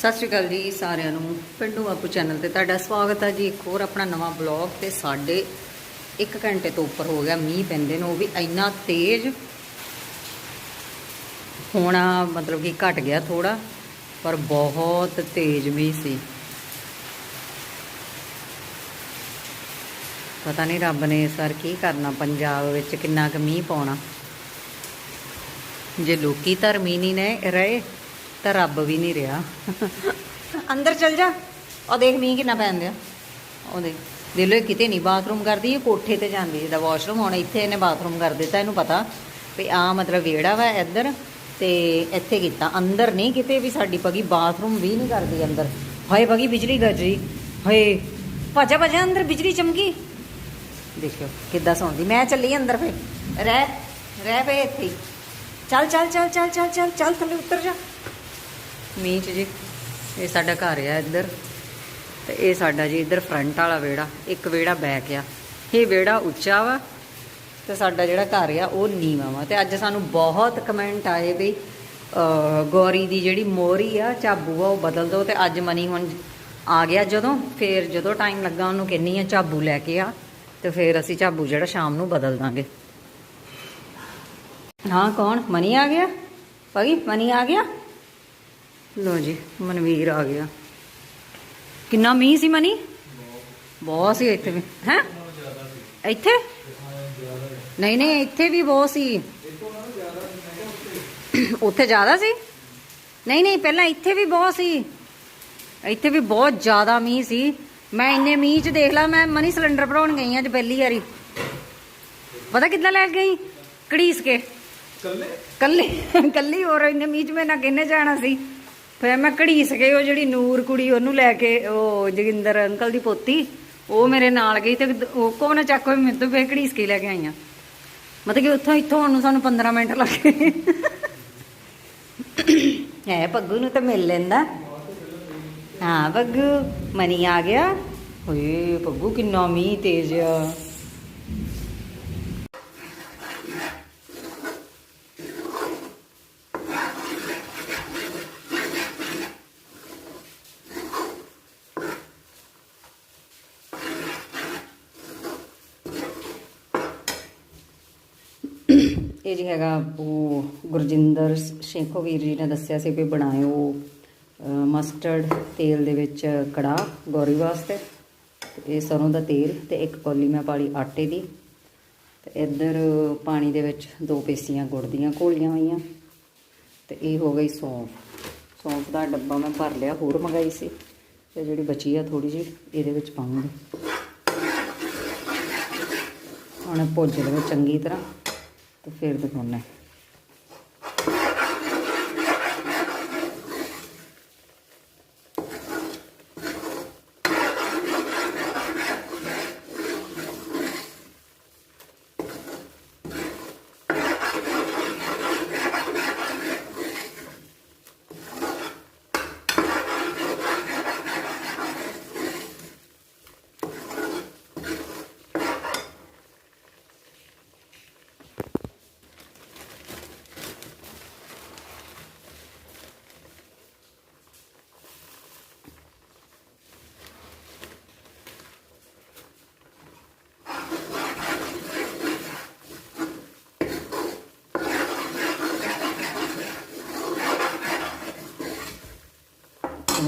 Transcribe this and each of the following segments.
ਸਤਿ ਸ਼੍ਰੀ ਅਕਾਲ ਜੀ ਸਾਰਿਆਂ ਨੂੰ, ਪਿੰਡੂ ਬਾਪੂ ਚੈਨਲ ਤੇ ਤੁਹਾਡਾ ਸਵਾਗਤ ਹੈ ਜੀ, ਇੱਕ ਹੋਰ ਆਪਣਾ ਨਵਾਂ ਬਲੌਗ ਤੇ ਸਾਡੇ 1 ਘੰਟੇ ਤੋਂ ਉੱਪਰ ਹੋ ਗਿਆ ਮੀਂਹ ਪੈਂਦੇ ਨੇ, ਉਹ ਵੀ ਇੰਨਾ ਤੇਜ਼ ਹੋਣਾ ਮਤਲਬ ਕਿ ਘਟ ਗਿਆ ਥੋੜਾ ਪਰ ਬਹੁਤ ਤੇਜ਼ ਮੀਂਹ ਸੀ। ਪਤਾ ਨਹੀਂ ਰੱਬ ਨੇ ਸਰ ਕੀ ਕਰਨਾ, ਪੰਜਾਬ ਵਿੱਚ ਕਿੰਨਾ ਕੁ ਮੀਂਹ ਪਾਉਣਾ। ਜੇ ਲੋਕੀ ਧਰਮੀ ਨਹੀਂ ਨੇ ਰਹੇ ਤਾਂ ਰੱਬ ਵੀ ਨਹੀਂ ਰਿਹਾ। ਅੰਦਰ ਚਲ ਜਾ। ਉਹ ਦੇਖ ਮੀਂਹ ਕਿੰਨਾ ਪੈਂਦਾ ਉਹ ਦੇਖ। ਦੇ ਲੋ ਕਿਤੇ ਨਹੀਂ ਬਾਥਰੂਮ ਕਰਦੀ, ਇਹ ਕੋਠੇ ਤੇ ਜਾਂਦੀ ਇਹਦਾ ਵਾਸ਼ਰੂਮ ਹੁਣ ਇੱਥੇ ਇਹਨੇ ਬਾਥਰੂਮ ਕਰ ਦਿੱਤਾ, ਇਹਨੂੰ ਪਤਾ। ਵੀ ਆ ਮਤਲਬ ਵਿਹੜਾ ਵਾ ਇੱਧਰ ਤੇ ਇੱਥੇ ਕੀਤਾ। ਅੰਦਰ ਨਹੀਂ ਕਿਤੇ ਵੀ ਸਾਡੀ ਪਗੀ, ਬਾਥਰੂਮ ਵੀ ਨਹੀਂ ਕਰਦੀ ਅੰਦਰ। ਹਾਏ ਪਗੀ ਬਿਜਲੀ ਗਰਜੀ ਹਾਏ। ਭੱਜਾ ਭੱਜਾ ਅੰਦਰ ਬਿਜਲੀ ਚਮਕੀ। ਦੇਖਿਓ ਕਿੱਦਾਂ ਸੌਂਦੀ। ਮੈਂ ਚੱਲੀ ਅੰਦਰ ਫੇ ਰਹਿ ਰਹਿ ਪਏ ਇੱਥੇ ਚੱਲ ਚੱਲ ਚੱਲ ਚੱਲ ਚੱਲ ਚੱਲ ਚੱਲ, ਥੱਲੇ ਉਤਰ ਜਾ। ਮੀਂਹ 'ਚ ਜੀ, ਇਹ ਸਾਡਾ ਘਰ ਆ ਇੱਧਰ, ਤੇ ਇਹ ਸਾਡਾ ਜੀ ਇੱਧਰ ਫਰੰਟ ਵਾਲਾ ਵਿਹੜਾ, ਇੱਕ ਵਿਹੜਾ ਬੈਕ ਆ। ਇਹ ਵਿਹੜਾ ਉੱਚਾ ਵਾ, ਤੇ ਸਾਡਾ ਜਿਹੜਾ ਘਰ ਆ ਉਹ ਨੀਵਾਂ ਵਾ। ਤੇ ਅੱਜ ਸਾਨੂੰ ਬਹੁਤ ਕਮੈਂਟ ਆਏ ਵੀ ਗੌਰੀ ਦੀ ਜਿਹੜੀ ਮੋਰੀ ਆ, ਝਾਬੂ ਆ, ਉਹ ਬਦਲ ਦਿਓ। ਤੇ ਅੱਜ ਮਨੀ ਹੁਣ ਆ ਗਿਆ ਜਦੋਂ, ਫੇਰ ਜਦੋਂ ਟਾਈਮ ਲੱਗਾ ਉਹਨੂੰ ਕਹਿੰਨੀ ਆ, ਝਾਬੂ ਲੈ ਕੇ ਆ, ਤੇ ਫੇਰ ਅਸੀਂ ਝਾਬੂ ਜਿਹੜਾ ਸ਼ਾਮ ਨੂੰ ਬਦਲ ਦਾਂਗੇ। ਹਾਂ, ਕੌਣ? ਮਨੀ ਆ ਗਿਆ? ਪਗੀ ਮਨੀ ਆ ਗਿਆ? ਲੋ ਜੀ ਮਨਵੀਰ ਆ ਗਿਆ। ਕਿੰਨਾ ਮੀਂਹ ਸੀ ਮਨੀ? ਬਹੁਤ ਸੀ ਇੱਥੇ ਵੀ। ਹੈ? ਇੱਥੇ? ਨਹੀਂ ਨਹੀਂ ਇੱਥੇ ਵੀ ਬਹੁਤ ਸੀ। ਉੱਥੇ ਜ਼ਿਆਦਾ ਸੀ? ਨਹੀਂ ਨਹੀਂ ਪਹਿਲਾਂ ਇੱਥੇ ਵੀ ਬਹੁਤ ਸੀ। ਇੱਥੇ ਵੀ ਬਹੁਤ ਜ਼ਿਆਦਾ ਮੀਂਹ ਸੀ। ਮੈਂ ਇੰਨੇ ਮੀਂਹ 'ਚ ਦੇਖ ਲਾ ਮੈਂ ਮਨੀ ਸਿਲੰਡਰ ਭਰਾਉਣ ਗਈ ਅੱਜ ਪਹਿਲੀ ਵਾਰੀ। ਪਤਾ ਕਿੱਦਾਂ ਲੈ ਗਈ? ਕੜੀਸ ਕੇ। ਕੱਲੇ? ਕੱਲੀ ਹੋਰ ਇੰਨੇ ਮੀਂਹ 'ਚ ਮੈਂ ਨਾ ਕਿੰਨੇ ਜਾਣਾ ਸੀ? ਫਿਰ ਮੈਂ ਘੜੀਸ ਗਈ ਉਹ ਜਿਹੜੀ ਨੂਰ ਕੁੜੀ ਉਹਨੂੰ ਲੈ ਕੇ, ਉਹ ਜੋਗਿੰਦਰ ਅੰਕਲ ਦੀ ਪੋਤੀ, ਉਹ ਮੇਰੇ ਨਾਲ ਗਈ ਤੇ ਉਹ ਕੋ ਚੱਕ ਹੋਈ ਮੇਰੇ ਤੋਂ ਫੇਰ ਘੜੀਸ ਕੇ ਲੈ ਕੇ ਆਈਆਂ। ਮਤਲਬ ਕਿ ਉੱਥੋਂ ਇੱਥੋਂ ਆਉਣ ਨੂੰ ਸਾਨੂੰ 15 ਮਿੰਟ ਲੱਗੇ ਹੈ ਪੱਗੂ ਨੂੰ ਤਾਂ ਮਿਲ ਲੈਂਦਾ। ਹਾਂ, ਪੱਗੂ, ਮਨੀ ਆ ਗਿਆ। ਓਏ, ਪੱਗੂ ਕਿੰਨਾ ਮੀਂਹ ਤੇਜ਼ ਆ। ਇਹ ਜੀ ਹੈਗਾ ਉਹ ਗੁਰਜਿੰਦਰ ਸ਼ੇਖੋ ਵੀਰ ਜੀ ਨੇ ਦੱਸਿਆ ਸੀ ਵੀ ਬਣਾਇਓ ਮਸਟਰਡ ਤੇਲ ਦੇ ਵਿੱਚ ਕੜਾ ਗੌਰੀ ਵਾਸਤੇ। ਇਹ ਸਰੋਂ ਦਾ ਤੇਲ ਤੇ ਇੱਕ ਕੌਲੀ ਮੈਂ ਪਾਲੀ ਆਟੇ ਦੀ। ਤੇ ਇੱਧਰ ਪਾਣੀ ਦੇ ਵਿੱਚ ਦੋ ਪੇਸੀਆਂ ਗੁੜ ਦੀਆਂ ਘੋਲੀਆਂ ਹੋਈਆਂ। ਤੇ ਇਹ ਹੋ ਗਈ ਸੌਂਫ। ਸੌਂਫ ਦਾ ਡੱਬਾ ਮੈਂ ਭਰ ਲਿਆ, ਹੋਰ ਮੰਗਾਈ ਸੀ। ਤੇ ਜਿਹੜੀ ਬਚੀ ਆ ਥੋੜੀ ਜਿਹੀ, ਇਹਦੇ ਵਿੱਚ ਪਾਉਂਗੀ ਹੁਣ ਭੁੱਜ ਲਵੇ ਚੰਗੀ ਤਰ੍ਹਾਂ। ਤੇ ਫਿਰ ਦਿਖਾਉਣਾ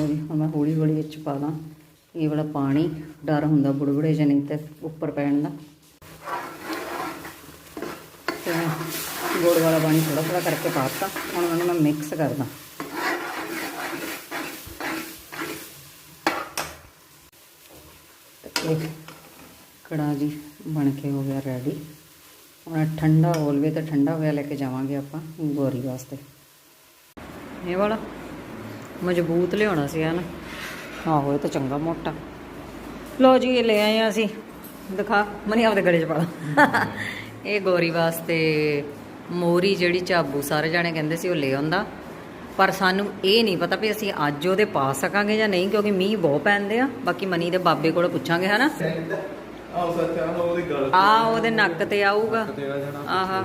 ਹੈ। ਜੀ ਹੁਣ ਮੈਂ ਹੌਲੀ ਹੌਲੀ ਵਿੱਚ ਪਾ ਦਾਂ ਇਹ ਵਾਲਾ ਪਾਣੀ, ਡਰ ਹੁੰਦਾ ਬੁੜਬੁੜੇ ਜਾਂ ਨਹੀਂ ਤੇ ਉੱਪਰ ਪੈਣ ਦਾ। ਤੇ ਗੁੜ ਵਾਲਾ ਪਾਣੀ ਥੋੜਾ ਥੋੜਾ ਕਰਕੇ ਪਾਤਾ ਹੁਣ ਉਹਨੂੰ ਮੈਂ ਮਿਕਸ ਕਰਦਾ। ਤੇ ਕੜਾ ਜੀ ਬਣ ਕੇ ਹੋ ਗਿਆ ਰੈਡੀ ਹੁਣ ਠੰਡਾ ਹੋਲਵੇ ਤਾਂ ਠੰਡਾ ਹੋਇਆ ਲੈ ਕੇ ਜਾਵਾਂਗੇ ਆਪਾਂ ਗੋਰੀ ਵਾਸਤੇ। ਇਹ ਵਾਲਾ ਮਜ਼ਬੂਤ ਲਿਆਉਣਾ ਸੀ ਹਨਾ। ਆਹੋ ਇਹ ਤਾਂ ਚੰਗਾ ਮੋਟਾ। ਲੋ ਜੀ ਇਹ ਲੈ ਆਏ ਆ ਅਸੀਂ। ਦਿਖਾ ਮਨੀ ਆਪਦੇ ਗਲੇ 'ਚ ਪਾ ਲਾ। ਇਹ ਗੋਰੀ ਵਾਸਤੇ ਮੋਰੀ ਜਿਹੜੀ ਝਾਬੂ ਸਾਰੇ ਜਾਣੇ ਕਹਿੰਦੇ ਸੀ ਉਹ ਲੈ ਆਉਂਦਾ। ਪਰ ਸਾਨੂੰ ਇਹ ਨਹੀਂ ਪਤਾ ਵੀ ਅਸੀਂ ਅੱਜ ਉਹਦੇ ਪਾ ਸਕਾਂਗੇ ਜਾਂ ਨਹੀਂ ਕਿਉਂਕਿ ਮੀਂਹ ਬਹੁਤ ਪੈਂਦੇ ਆ। ਬਾਕੀ ਮਨੀ ਦੇ ਬਾਬੇ ਕੋਲ ਪੁੱਛਾਂਗੇ ਹਨਾ। ਆਹ ਸੱਚ ਆ ਉਹਦੀ ਗੱਲ ਆ ਉਹਦੇ ਨੱਕ ਤੇ ਆਊਗਾ ਆਹਾ।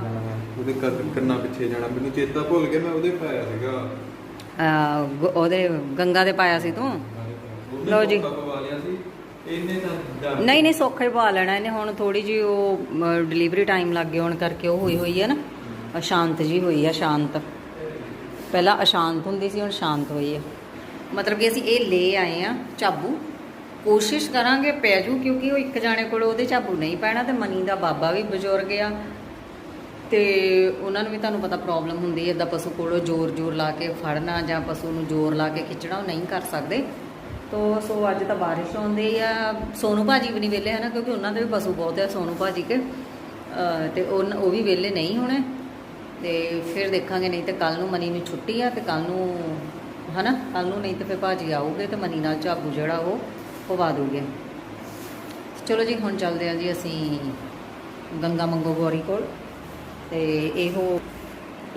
ਉਹਦੇ ਕੰਨ- ਪਿੱਛੇ ਜਾਣਾ। ਮੈਨੂੰ ਚੇਤਾ ਭੁੱਲ ਗਿਆ ਮੈਂ ਉਹਦੇ ਪਾਇਆ ਸੀਗਾ। ਗ- ਉਹਦੇ ਗੰਗਾ ਦੇ ਪਾਇਆ ਸੀ ਤੂੰ? ਲਓ ਜੀ। ਪਵਾ ਲਿਆ ਸੀ। ਇਹਨੇ ਤਾਂ ਡਰ- ਨਹੀਂ ਨਹੀਂ ਸੌਖਾ ਹੀ ਪਾ ਲੈਣਾ ਇਹਨੇ। ਹੁਣ ਥੋੜੀ ਜੀ ਉਹ ਡਿਲੀਵਰੀ ਟਾਈਮ ਲੱਗ ਗਿਆ ਹੁਣ ਕਰਕੇ ਉਹ ਹੋਈ ਹੋਈ ਹੈ ਨਾ। ਅਸ਼ਾਂਤ ਜੀ ਹੋਈ ਆ ਸ਼ਾਂਤ ਪਹਿਲਾਂ ਅਸ਼ਾਂਤ ਹੁੰਦੀ ਸੀ ਹੁਣ ਸ਼ਾਂਤ ਹੋਈ ਹੈ ਮਤਲਬ ਕਿ ਅਸੀਂ ਇਹ ਲੈ ਆਏ ਆ ਚਾਬੂ ਕੋਸ਼ਿਸ਼ ਕਰਾਂਗੇ ਪੈ ਜੂ ਕਿਉਂਕਿ ਉਹ ਇੱਕ ਜਾਣੇ ਕੋਲ ਉਹਦੇ ਚਾਬੂ ਨਹੀਂ ਪੈਣਾ ਤੇ ਮਨੀ ਦਾ ਬਾਬਾ ਵੀ ਬਜ਼ੁਰਗ ਆ। ਤੇ ਉਹਨਾਂ ਨੂੰ ਵੀ ਤੁਹਾਨੂੰ ਪਤਾ ਪ੍ਰੋਬਲਮ ਹੁੰਦੀ ਹੈ ਇਦਾਂ ਪਸ਼ੂ ਕੋਲੋਂ ਜ਼ੋਰ ਜ਼ੋਰ ਲਾ ਕੇ ਫੜਨਾ ਜਾਂ ਪਸ਼ੂ ਨੂੰ ਜ਼ੋਰ ਲਾ ਕੇ ਖਿੱਚਣਾ ਉਹ ਨਹੀਂ ਕਰ ਸਕਦੇ। ਤੋ ਸੋ ਅੱਜ ਤਾਂ ਬਾਰਿਸ਼ ਆਉਂਦੀ ਆ। ਸੋਨੂ ਭਾਜੀ ਵੀ ਨਹੀਂ ਵਿਹਲੇ ਹਨ, ਕਿਉਂਕਿ ਉਹਨਾਂ ਦੇ ਵੀ ਪਸ਼ੂ ਬਹੁਤ ਆ, ਸੋਨੂ ਭਾਜੀ ਕੇ। ਅਹ ਤੇ ਉਹ ਉਹ ਵੀ ਵਿਹਲੇ ਨਹੀਂ ਹੋਣੇ। ਤੇ ਫਿਰ ਦੇਖਾਂਗੇ, ਨਹੀਂ ਤੇ ਕੱਲ ਨੂੰ ਮਨੀ ਨੂੰ ਛੁੱਟੀ ਆ ਤੇ ਕੱਲ ਨੂੰ ਹਨਾ ਕੱਲ ਨੂੰ ਨਹੀਂ ਤੇ ਫਿਰ ਭਾਜੀ ਆਉਗੇ ਤੇ ਮਨੀ ਨਾਲ ਝਾਬੂ ਜਿਹੜਾ ਉਹ ਪਵਾ ਦੂਗੇ। ਚਲੋ ਜੀ, ਹੁਣ ਚੱਲਦੇ ਆ ਜੀ ਅਸੀਂ ਗੰਗਾ ਮੰਗੋ ਗੌਰੀ ਕੋਲ। ਤੇ ਇਹੋ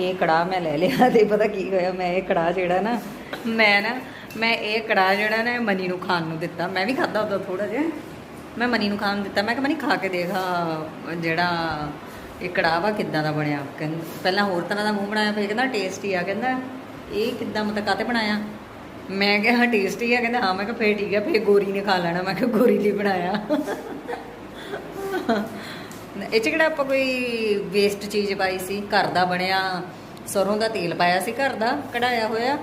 ਇਹ ਕੜਾ ਮੈਂ ਲੈ ਲਿਆ ਤੇ ਪਤਾ ਕੀ ਹੋਇਆ, ਮੈਂ ਇਹ ਕੜਾ ਜਿਹੜਾ ਨਾ, ਮੈਂ ਨਾ, ਮੈਂ ਇਹ ਕੜਾ ਜਿਹੜਾ ਨਾ ਮਨੀ ਨੂੰ ਖਾਣ ਨੂੰ ਦਿੱਤਾ। ਮੈਂ ਵੀ ਖਾਦਾ ਉਹਦਾ ਥੋੜਾ ਜਿਹਾ। ਮੈਂ ਮਨੀ ਨੂੰ ਖਾਣ ਨੂੰ ਦਿੱਤਾ। ਮੈਂ ਕਿਹਾ, ਮਨੀ ਖਾ ਕੇ ਦੇਖ ਜਿਹੜਾ ਇਹ ਕੜਾ ਵਾ ਕਿੱਦਾਂ ਦਾ ਬਣਿਆ। ਕਹਿੰਦਾ, ਪਹਿਲਾਂ ਹੋਰ ਤਰ੍ਹਾਂ ਦਾ ਮੂੰਹ ਬਣਾਇਆ, ਫਿਰ ਕਹਿੰਦਾ ਟੇਸਟੀ ਆ। ਕਹਿੰਦਾ, ਇਹ ਕਿੱਦਾਂ ਮਤਲਬ ਕਾਤੇ ਬਣਾਇਆ? ਮੈਂ ਕਿਹਾ ਟੇਸਟੀ ਆ। ਕਹਿੰਦਾ, ਹਾਂ, ਮੈਂ ਕਿਹਾ, ਫੇਰ ਠੀਕ ਆ, ਫੇਰ ਗੋਰੀ ਨੇ ਖਾ ਲੈਣਾ। ਮੈਂ ਕਿਹਾ, ਗੋਰੀ ਲਈ ਬਣਾਇਆ। ਇਹ ਚ ਕਿਹੜਾ ਆਪਾਂ ਕੋਈ ਵੇਸਟ ਚੀਜ਼ ਪਾਈ ਸੀ? ਘਰ ਦਾ ਬਣਿਆ ਸਰੋਂ ਦਾ ਤੇਲ ਪਾਇਆ ਸੀ ਘਰ ਦਾ ਕਢਾਇਆ ਹੋਇਆ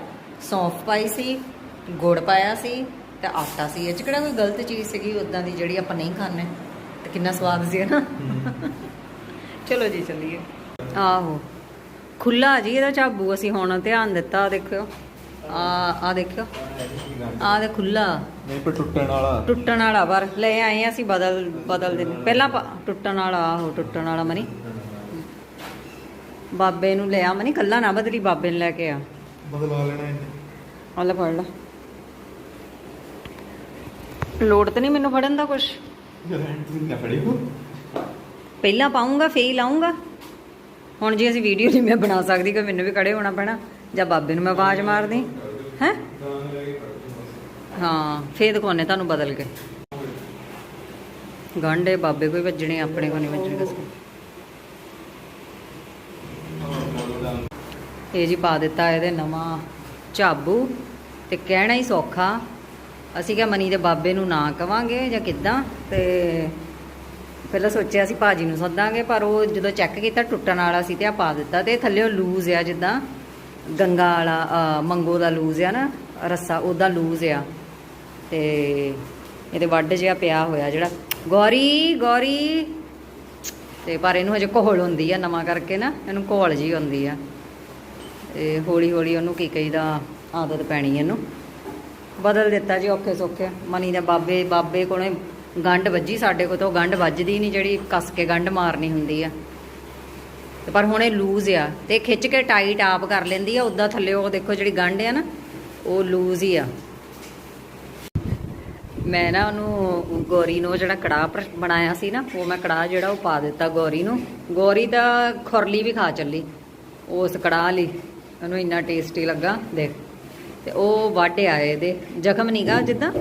ਸੌਂਫ ਪਾਈ ਸੀ ਗੁੜ ਪਾਇਆ ਸੀ ਤੇ ਆਟਾ ਸੀ। ਇਹ ਚ ਕਿਹੜਾ ਕੋਈ ਗਲਤ ਚੀਜ਼ ਸੀਗੀ? ਉਦਾਂ ਦੀ ਜਿਹੜੀ ਆਪਾਂ ਨਹੀਂ ਖਾਣੇ ਤੇ ਕਿੰਨਾ ਸਵਾਦ ਸੀ ਨਾ? ਚਲੋ ਜੀ ਚੱਲੀਏ। ਆਹੋ। ਖੁੱਲਾ ਜੀ ਇਹਦਾ ਚਾਬੂ ਅਸੀਂ ਹੁਣ ਧਿਆਨ ਦਿੱਤਾ ਦੇਖਿਓ। ਆ ਆ ਦੇਖਿਓ। ਆ ਦੇ ਖੁੱਲਾ ਨਹੀਂ ਪਰ ਟੁੱਟਣ ਵਾਲਾ। ਟੁੱਟਣ ਵਾਲਾ ਪਰ ਲੈ ਆਏ ਹਾਂ ਅਸੀਂ ਬਦਲ ਬਦਲ ਦੇ ਪਹਿਲਾਂ ਟੁੱਟਣ ਵਾਲਾ ਆਹੋ ਟੁੱਟਣ ਵਾਲਾ ਮਨੀ। ਬਾਬੇ ਨੂੰ ਲਿਆ ਮਨੀ ਕੱਲਾ ਨਾ ਬਦਲੀ ਬਾਬੇ ਨੂੰ ਲੈ ਕੇ ਆ। ਬਦਲਾ ਲੈਣਾ ਇਹਨੇ। ਆ ਲੈ ਫੜ ਲੈ। ਲੋੜ ਤਾਂ ਨਹੀਂ ਮੈਨੂੰ ਫੜਨ ਦਾ ਕੁਛ। ਪਹਿਲਾਂ ਪਾਉਂਗਾ ਫੇਰ ਲਾਉਂਗਾ ਹੁਣ ਜੇ ਅਸੀਂ ਵੀਡੀਓ ਨਹੀਂ ਮੈਂ ਬਣਾ ਸਕਦੀ ਕਿ ਮੈਨੂੰ ਵੀ ਖੜੇ ਹੋਣਾ ਪੈਣਾ, ਜਾਂ ਬਾਬੇ ਨੂੰ ਮੈਂ ਆਵਾਜ਼ ਮਾਰਦੀ, ਹੈ? ਹਾਂ, ਫੇਰ ਦਿਖਾਉਣੇ ਤੁਹਾਨੂੰ ਬਦਲ ਕੇ। ਗਾਂਡੇ ਬਾਬੇ ਕੋਈ ਵੱਜਣੇ, ਆਪਣੇ ਕੋ ਨਹੀਂ ਵੱਜਣੇ ਕਿਸੇ ਇਹ ਜੀ ਪਾ ਦਿੱਤਾ ਇਹਦੇ ਨਵਾਂ ਝਾਬੂ, ਤੇ ਕਹਿਣਾ ਹੀ ਸੌਖਾ। ਅਸੀਂ ਕਿਹਾ ਮਨੀ ਦੇ ਬਾਬੇ ਨੂੰ ਨਾ ਕਵਾਂਗੇ ਜਾਂ ਕਿੱਦਾਂ, ਤੇ ਪਹਿਲਾਂ ਸੋਚਿਆ ਸੀ ਭਾਜੀ ਨੂੰ ਸੱਦਾਂਗੇ, ਪਰ ਉਹ ਜਦੋਂ ਚੈੱਕ ਕੀਤਾ ਟੁੱਟਣ ਵਾਲਾ ਸੀ ਤੇ ਆ ਪਾ ਦਿੱਤਾ ਤੇ ਥੱਲੇ ਲੂਜ਼ ਆ ਜਿੱਦਾਂ ਗੰਗਾ ਵਾਲਾ ਮੰਗੋ ਦਾ ਲੂਜ਼ ਆ ਨਾ, ਰੱਸਾ, ਉਹਦਾ ਲੂਜ਼ ਆ। ਤੇ ਇਹਦੇ ਵੱਡ ਜਿਹਾ ਪਿਆ ਹੋਇਆ ਜਿਹੜਾ, ਗੌਰੀ ਗੌਰੀ। ਤੇ ਪਰ ਇਹਨੂੰ ਹਜੇ ਕੋਹਲ ਹੁੰਦੀ ਆ ਨਵਾਂ ਕਰਕੇ ਨਾ, ਇਹਨੂੰ ਕੋਹਲ ਜੀ ਹੁੰਦੀ ਆ। ਤੇ ਹੌਲੀ ਹੌਲੀ ਉਹਨੂੰ ਕੀ ਕਹੀਦਾ, ਆਦਤ ਪੈਣੀ ਇਹਨੂੰ। ਬਦਲ ਦਿੱਤਾ ਜੀ ਔਖੇ ਸੌਖੇ ਮਨੀ ਦੇ ਬਾਬੇ ਬਾਬੇ ਕੋਲੇ ਗੰਢ ਵੱਜੀ ਸਾਡੇ ਕੋਲ ਤਾਂ ਉਹ ਗੰਢ ਵੱਜਦੀ ਨਹੀਂ, ਜਿਹੜੀ ਕੱਸ ਕੇ ਗੰਢ ਮਾਰਨੀ ਹੁੰਦੀ ਆ। ਤੇ ਪਰ ਹੁਣ ਇਹ ਲੂਜ਼ ਆ ਤੇ ਖਿੱਚ ਕੇ ਟਾਈਟ ਆਪ ਕਰ ਲੈਂਦੀ ਆ, ਉਦਾਂ ਥੱਲੇ ਉਹ ਦੇਖੋ ਜਿਹੜੀ ਗੰਢ ਆ ਨਾ, ਉਹ ਲੂਜ਼ ਹੀ ਆ। ਮੈਂ ਨਾ ਉਹਨੂੰ ਗੋਰੀ ਨੂੰ ਜਿਹੜਾ ਕੜਾਹ ਬਣਾਇਆ ਸੀ ਨਾ, ਉਹ ਮੈਂ ਕੜਾਹ ਜਿਹੜਾ ਉਹ ਪਾ ਦਿੱਤਾ ਗੋਰੀ ਨੂੰ। ਗੋਰੀ ਦਾ ਖੁਰਲੀ ਵੀ ਖਾ ਚੱਲੀ, ਉਸ ਕੜਾਹ ਲਈ। ਉਹਨੂੰ ਇੰਨਾ ਟੇਸਟੀ ਲੱਗਾ, ਦੇਖ। ਤੇ ਉਹ ਵਾਢਿਆ ਇਹਦੇ। ਜ਼ਖਮ ਨੀਗਾ ਜਿੱਦਾਂ?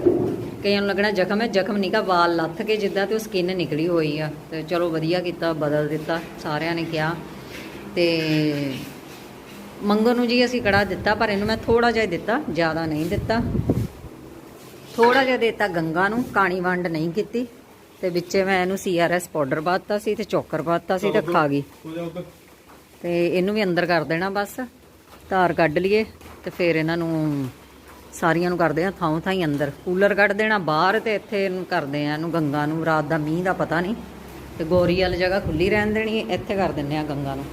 ਕਈਆਂ ਨੂੰ ਲੱਗਣਾ ਜ਼ਖਮ ਹੈ ਜ਼ਖਮ ਨੀਗਾ ਵਾਲ ਲੱਥ ਕੇ ਜਿੱਦਾਂ ਤੇ ਉਹ ਸਕਿਨ ਨਿਕਲੀ ਹੋਈ ਆ। ਤੇ ਚਲੋ ਵਧੀਆ ਕੀਤਾ ਬਦਲ ਦਿੱਤਾ ਸਾਰਿਆਂ ਨੇ ਕਿਹਾ। ਤੇ ਮੰਗੋ ਨੂੰ ਜੀ ਅਸੀਂ ਕੜਾ ਦਿੱਤਾ ਪਰ ਇਹਨੂੰ ਮੈਂ ਥੋੜਾ ਜਿਹਾ ਹੀ ਦਿੱਤਾ ਜ਼ਿਆਦਾ ਨਹੀਂ ਦਿੱਤਾ। ਥੋੜਾ ਜਿਹਾ ਦਿੱਤਾ ਗੰਗਾ ਨੂੰ ਕਾਣੀ ਵੰਡ ਨਹੀਂ ਕੀਤੀ। ਤੇ ਵਿੱਚੇ ਮੈਂ ਇਹਨੂੰ ਸੀਆਰਐਸ ਪਾਊਡਰ ਪਾਤਾ ਸੀ ਤੇ ਚੋਕਰ ਪਾਤਾ ਸੀ ਤੇ ਖਾ ਗਈ। ਤੇ ਇਹਨੂੰ ਵੀ ਅੰਦਰ ਕਰ ਦੇਣਾ ਬਸ। ਧਾਰ ਕੱਢ ਲਈਏ ਤੇ ਫਿਰ ਇਹਨਾਂ ਨੂੰ ਸਾਰੀਆਂ ਨੂੰ ਕਰਦੇ ਆ ਥਾਂ ਥਾਂ ਹੀ ਅੰਦਰ। ਕੂਲਰ ਕੱਢ ਦੇਣਾ ਬਾਹਰ ਤੇ ਇੱਥੇ ਇਹਨੂੰ ਕਰਦੇ ਆ, ਇਹਨੂੰ ਗੰਗਾ ਨੂੰ, ਰਾਤ ਦਾ ਮੀਂਹ ਦਾ ਪਤਾ ਨਹੀਂ। ਤੇ ਗੋਰੀ ਵਾਲੀ ਜਗ੍ਹਾ ਖੁੱਲੀ ਰਹਿਣ ਦੇਣੀ ਇੱਥੇ ਕਰ ਦਿੰਨੇ ਆ ਗੰਗਾ ਨੂੰ।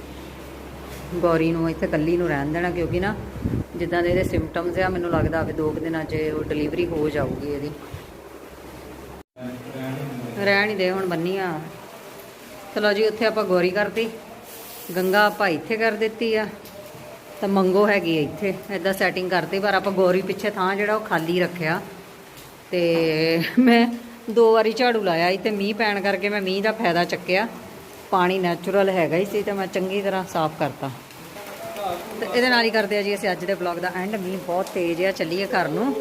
ਗੌਰੀ ਨੂੰ, ਇੱਥੇ ਕੱਲੀ ਨੂੰ ਰਹਿਣ ਦੇਣਾ, ਕਿਉਂਕਿ ਨਾ ਜਿੱਦਾਂ ਦੇ ਇਹਦੇ ਸਿੰਪਟਮਸ ਆ, ਮੈਨੂੰ ਲੱਗਦਾ ਵੀ ਦੋ ਕੁ ਦਿਨਾਂ 'ਚ ਉਹ ਡਿਲੀਵਰੀ ਹੋ ਜਾਊਗੀ ਇਹਦੀ। ਰਹਿਣ ਹੀ ਦੇ ਹੁਣ ਬੰਨੀ ਆ ਚਲੋ ਜੀ, ਉੱਥੇ ਆਪਾਂ ਗੌਰੀ ਕਰਤੀ। ਗੰਗਾ ਆਪਾਂ ਇੱਥੇ ਕਰ ਦਿੱਤੀ ਆ। ਤਾਂ ਮੰਗੋ ਹੈਗੀ ਆ ਇੱਥੇ ਐਦਾਂ ਸੈਟਿੰਗ ਕਰਤੀ, ਪਰ ਆਪਾਂ ਗੌਰੀ ਪਿੱਛੇ ਥਾਂ ਜਿਹੜਾ ਉਹ ਖਾਲੀ ਰੱਖਿਆ। ਤੇ ਮੈਂ ਦੋ ਵਾਰੀ ਝਾੜੂ ਲਾਇਆ ਸੀ ਤੇ ਮੀਂਹ ਪੈਣ ਕਰਕੇ ਮੈਂ ਮੀਂਹ ਦਾ ਫਾਇਦਾ ਚੱਕਿਆ। ਪਾਣੀ ਨੈਚੁਰਲ ਹੈਗਾ ਹੀ ਸੀ ਤੇ ਮੈਂ ਚੰਗੀ ਤਰ੍ਹਾਂ ਸਾਫ਼ ਕਰਤਾ। ਤੇ ਇਹਦੇ ਨਾਲ ਹੀ ਕਰਦੇ ਆ ਜੀ ਅਸੀਂ ਅੱਜ ਦੇ ਵਲੌਗ ਦਾ ਐਂਡ ਮੀਂਹ ਬਹੁਤ ਤੇਜ਼ ਆ, ਚੱਲੀਏ ਘਰ ਨੂੰ।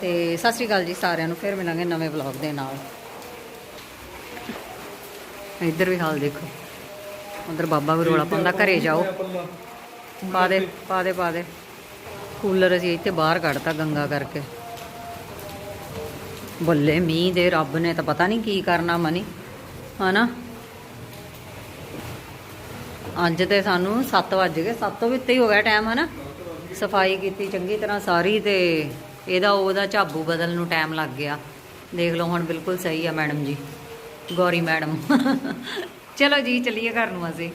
ਤੇ ਸਤਿ ਸ਼੍ਰੀ ਅਕਾਲ ਜੀ ਸਾਰਿਆਂ ਨੂੰ, ਫਿਰ ਮਿਲਾਂਗੇ ਨਵੇਂ ਵਲੌਗ ਦੇ ਨਾਲ। ਇੱਧਰ ਵੀ ਹਾਲ ਦੇਖੋ। ਉਧਰ ਬਾਬਾ ਵੀ ਰੋਲਾ ਪਾਉਂਦਾ, ਘਰੇ ਜਾਓ। ਪਾ ਦੇ ਪਾ ਦੇ ਪਾ ਦੇ। ਕੂਲਰ ਅਸੀਂ ਇੱਥੇ ਬਾਹਰ ਕੱਢਤਾ ਗੰਗਾ ਕਰਕੇ। ਬੱਲੇ ਮੀਂਹ ਦੇ ਰੱਬ ਨੇ ਤਾਂ ਪਤਾ ਨਹੀਂ ਕੀ ਕਰਨਾ ਮਨੀ, ਹਨਾ? ਅੱਜ ਤੇ ਸਾਨੂੰ 7 ਵੱਜ ਗਏ 7 ਤੋਂ ਵੀ ਉੱਤੇ ਹੀ ਹੋ ਗਿਆ ਟਾਈਮ ਹਨਾ? ਸਫ਼ਾਈ ਕੀਤੀ ਚੰਗੀ ਤਰ੍ਹਾਂ ਸਾਰੀ ਤੇ ਇਹਦਾ ਉਹਦਾ ਝਾਬੂ ਬਦਲ ਨੂੰ ਟਾਈਮ ਲੱਗ ਗਿਆ। ਦੇਖ ਲਓ ਹੁਣ ਬਿਲਕੁਲ ਸਹੀ ਆ ਮੈਡਮ ਜੀ, ਗੌਰੀ ਮੈਡਮ। ਚਲੋ ਜੀ, ਚੱਲੀਏ ਘਰ ਨੂੰ ਅਸੀਂ।